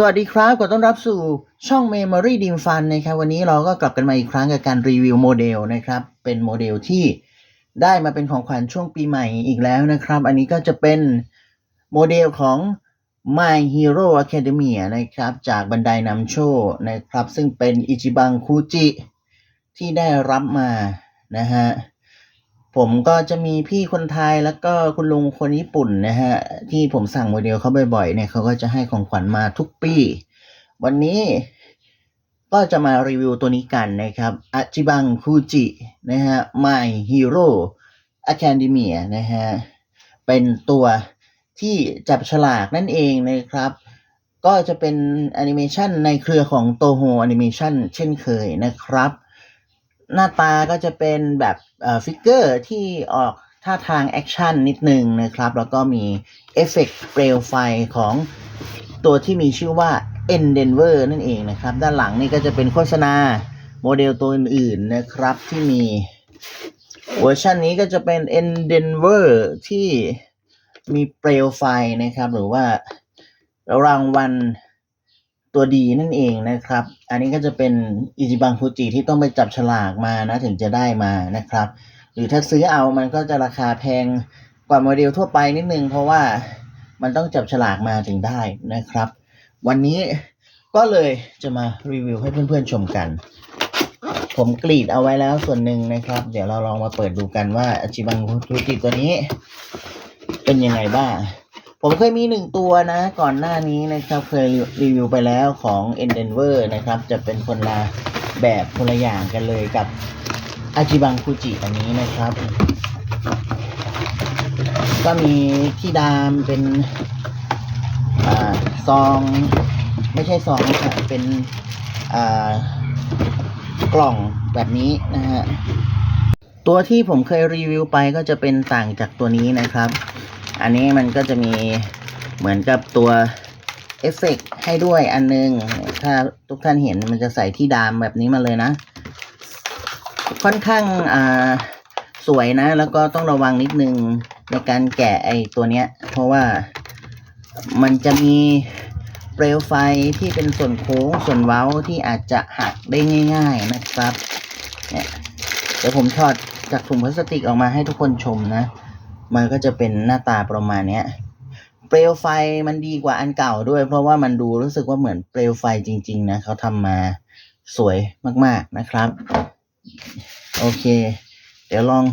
สวัสดีครับขอต้อนรับสู่ช่อง Memory d e m Fun นะครับ วันนี้เราก็กลับกันมาอีกครั้งกับการรีวิวโมเดลนะครับ เป็นโมเดลที่ได้มาเป็นของขวัญช่วงปีใหม่อีกแล้วนะครับ อันนี้ก็จะเป็นโมเดลของ My Hero Academia นะครับ จากบันไดนำโชนะครับ ซึ่งเป็นอิจิบังคูจิที่ได้รับมานะฮะ ผมก็จะมีพี่คนไทยแล้วก็คุณลุงคนญี่ปุ่นนะฮะ ที่ผมสั่งโมเดลเขาบ่อยๆเนี่ยเขาก็จะให้ของขวัญมาทุกปี วันนี้ก็จะมารีวิวตัวนี้กันนะครับอาจิบังคูจินะฮะ My Hero Academia นะฮะ เป็นตัวที่จับฉลากนั่นเองนะครับ ก็จะเป็นแอนิเมชันในเครือของโตโฮแอนิเมชันเช่นเคยนะครับ หน้าตาก็จะเป็นแบบเอ่อฟิกเกอร์ที่ออกท่าทางแอคชั่นนิดนึงนะครับ แล้วก็มีเอฟเฟกต์เปลวไฟของตัวที่มีชื่อว่า Endeavor นั่นเองนะครับ ด้านหลังนี่ก็จะเป็นโฆษณาโมเดลตัวอื่นๆนะครับที่มีเวอร์ชันนี้ก็จะเป็น Endeavor ที่มีเปลวไฟนะครับ หรือว่ารางวัล ตัวดีนั่นเองนะครับ อันนี้ก็จะเป็นอิจิบังฟูจิที่ต้องไปจับฉลากมานะถึงจะได้มานะครับ หรือถ้าซื้อเอามันก็จะราคาแพงกว่าโมเดลทั่วไปนิดนึง เพราะว่ามันต้องจับฉลากมาถึงได้นะครับ วันนี้ก็เลยจะมารีวิวให้เพื่อนๆชมกัน ผมกรีดเอาไว้แล้วส่วนหนึ่งนะครับ เดี๋ยวเราลองมาเปิดดูกันว่าอิจิบังฟูจิตัวนี้ เป็นยังไงบ้าง ผมเคยมีหนึ่งตัวนะก่อนหน้านี้นะครับเคยรีวิวไปแล้วของ e n d e a v o r นะครับ จะเป็นคนละแบบคนละอย่างกันเลยกับอาจิบังคูจิอันนี้นะครับ ก็มีที่ดามเป็นอ่าซองไม่ใช่ซองนะครับเป็นอ่ากล่องแบบนี้นะฮะตัวที่ผมเคยรีวิวไปก็จะเป็นต่างจากตัวนี้นะครับ อันนี้มันก็จะมีเหมือนกับตัวเอฟเฟกต์ให้ด้วยอันนึง ถ้าทุกท่านเห็นมันจะใส่ที่ดามแบบนี้มาเลยนะ ค่อนข้างอ่าสวยนะ แล้วก็ต้องระวังนิดนึงในการแกะไอตัวเนี้ย เพราะว่ามันจะมีเปลวไฟที่เป็นส่วนโค้งส่วนเว้าที่อาจจะหักได้ง่าย ๆนะครับ เนี่ยเดี๋ยวผมถอดจากถุงพลาสติกออกมาให้ทุกคนชมนะ มันก็จะเป็นหน้าตาประมาณเนี้ย เปลวไฟมันดีกว่าอันเก่าด้วย เพราะว่ามันดูรู้สึกว่าเหมือนเปลวไฟจริง ๆ นะเขาทำมาสวยมาก ๆนะครับ โอเค เดี๋ยวลอง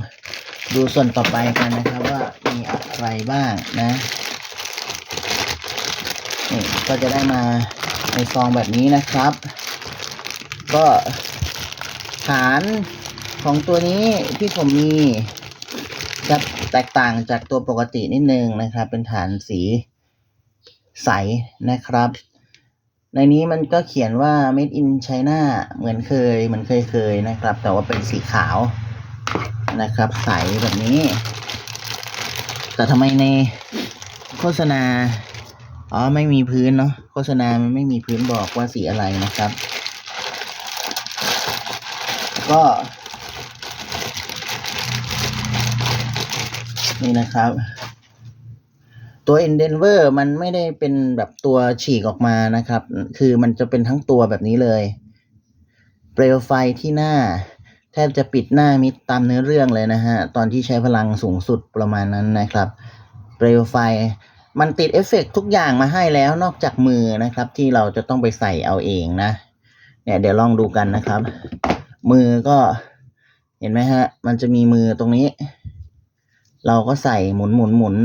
ดูส่วนต่อไปกันนะครับว่ามีอะไรบ้างนะนี่ก็จะได้มาในซองแบบนี้นะครับ ก็ฐานของตัวนี้ที่ผมมีจะ แตกต่างจากตัวปกตินิดนึงนะครับ เป็นฐานสีใสนะครับ ในนี้มันก็เขียนว่า made in China เหมือนเคยเหมือนเคยเคยๆนะครับ แต่ว่าเป็นสีขาวนะครับ ใสแบบนี้ แต่ทำไมในโฆษณาอ๋อไม่มีพื้นเนาะโฆษณามันไม่มีพื้นบอกว่าสีอะไรนะครับ ก็ นี่นะครับ ตัว Endeavor มันไม่ได้เป็นแบบตัวฉีกออกมานะครับ คือมันจะเป็นทั้งตัวแบบนี้เลย เปลวไฟที่หน้า แทบจะปิดหน้ามิดตามเนื้อเรื่องเลยนะฮะ ตอนที่ใช้พลังสูงสุดประมาณนั้นนะครับ เปลวไฟมันติดเอฟเฟกต์ทุกอย่างมาให้แล้วนอกจากมือนะครับ ที่เราจะต้องไปใส่เอาเองนะ เนี่ยเดี๋ยวลองดูกันนะครับ มือก็เห็นไหมฮะ มันจะมีมือตรงนี้ เราก็ใส่หมุนหมุนหมุน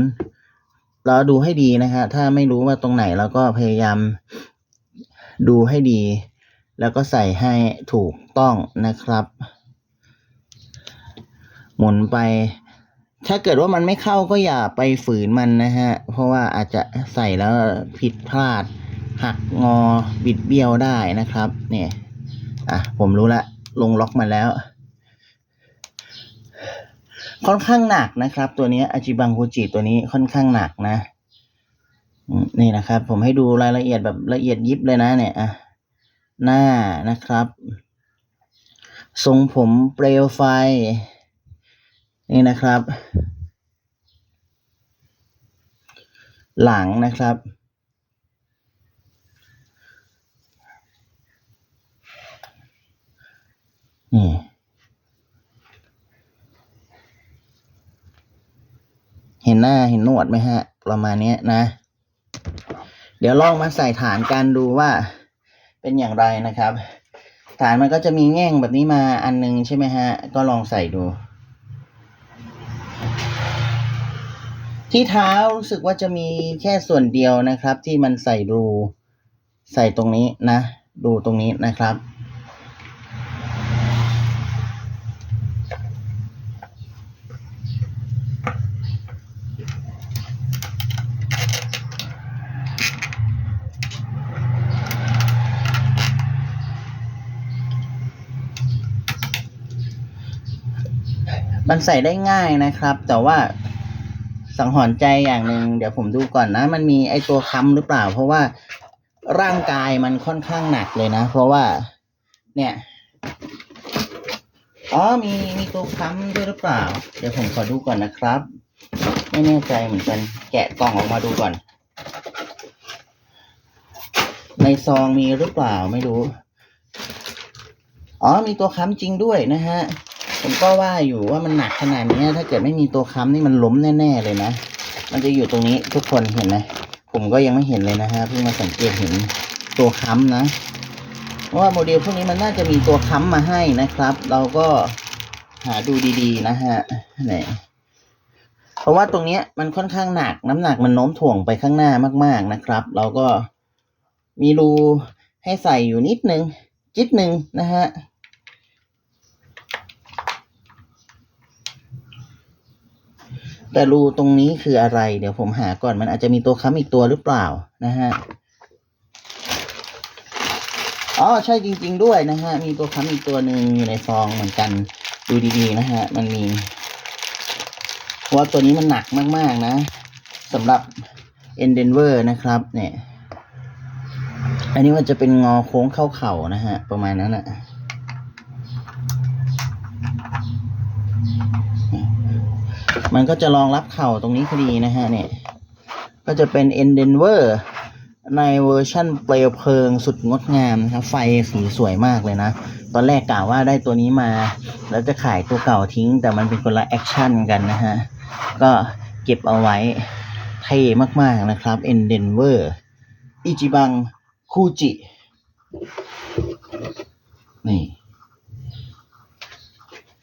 เราดูให้ดีนะฮะถ้าไม่รู้ว่าตรงไหนเราก็พยายามดูให้ดี แล้วก็ใส่ให้ถูกต้องนะครับ หมุนไป ถ้าเกิดว่ามันไม่เข้าก็อย่าไปฝืนมันนะฮะ เพราะว่าอาจจะใส่แล้วผิดพลาด หักงอบิดเบี้ยวได้นะครับ เนี่ย อะ ผมรู้ละ ลงล็อกมาแล้ว ค่อนข้างหนักนะครับ ตัวนี้อาจิบังคูจิตัวนี้ค่อนข้างหนักนะนี่นะครับ ผมให้ดูรายละเอียดแบบละเอียดยิบเลยนะ เนี่ยอะหน้านะครับ ทรงผมเปลวไฟ นี่นะครับ หลังนะครับ เห็นหน้าเห็นหนวดไหมฮะ ประมาณนี้นะ เดี๋ยวลองมาใส่ฐานกันดูว่าเป็นอย่างไรนะครับ ฐานมันก็จะมีแง่งแบบนี้มาอันนึงใช่ไหมฮะ ก็ลองใส่ดู ที่เท้ารู้สึกว่าจะมีแค่ส่วนเดียวนะครับ ที่มันใส่รู ใส่ตรงนี้นะ ดูตรงนี้นะครับ มันใส่ได้ง่ายนะครับ แต่ว่าสังหรณ์ใจอย่างหนึ่งเดี๋ยวผมดูก่อนนะ มันมีไอตัวค้ำหรือเปล่า เพราะว่าร่างกายมันค่อนข้างหนักเลยนะ เพราะว่า เนี่ยอ๋อมีมีตัวค้ำด้วยหรือเปล่า เดี๋ยวผมขอดูก่อนนะครับ ไม่แน่ใจเหมือนกัน แกะกล่องออกมาดูก่อน ในซองมีหรือเปล่าไม่รู้ อ๋อมีตัวค้ำจริงด้วยนะฮะ ผมก็ว่าอยู่ว่ามันหนักขนาดนี้ถ้าเกิดไม่มีตัวค้ำนี่มันล้มแน่ๆเลยนะ มันจะอยู่ตรงนี้ทุกคนเห็นไหมผมก็ยังไม่เห็นเลยนะฮะเพิ่งมาสังเกตเห็นตัวค้ำนะเพราะว่าโมเดลพวกนี้มันน่าจะมีตัวค้ำมาให้นะครับ เราก็หาดูดีๆนะฮะไหนเพราะว่าตรงเนี้ยมันค่อนข้างหนักน้ำหนักมันโน้มถ่วงไปข้างหน้ามากๆนะครับ เราก็มีรูให้ใส่อยู่นิดนึงจิตหนึ่งนะฮะ แต่รูตรงนี้คืออะไร เดี๋ยวผมหาก่อนมันอาจจะมีตัวค้ำอีกตัวหรือเปล่านะฮะอ๋อใช่จริง ๆ ด้วยนะฮะ มีตัวค้ำอีกตัวหนึ่งอยู่ในซองเหมือนกันดูดีๆนะฮะ มันมีเพราะว่าตัวนี้มันหนักมาก ๆ นะสำหรับ Endeavor นะครับ เนี่ย อันนี้มันจะเป็นงอโค้งเข้าเข่านะฮะ ประมาณนั้นอะ มันก็จะรองรับเข่าตรงนี้พอดีนะฮะเนี่ย ก็จะเป็น Endeavor ในเวอร์ชั่นเปลวเพลิงสุดงดงามนะครับ ไฟสีสวยมากเลยนะ ตอนแรกกล่าวว่าได้ตัวนี้มา แล้วจะขายตัวเก่าทิ้ง แต่มันเป็นคนละแอคชั่นกันนะฮะ ก็เก็บเอาไว้เท่มากๆนะครับ Endeavor อิจิบังคูจิ นี่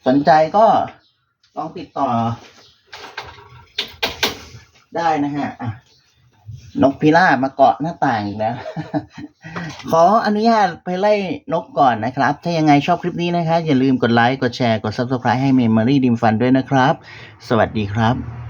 สนใจก็ลองติดต่อ ได้นะฮะอะนกพิราบมาเกาะหน้าต่างอีกแล้ว ขออนุญาตไปไล่นกก่อนนะครับ ถ้ายังไงชอบคลิปนี้นะคะ อย่าลืมกดไลค์ กดแชร์ กด Subscribe ให้ Memory ดิมฟันด้วยนะครับ สวัสดีครับ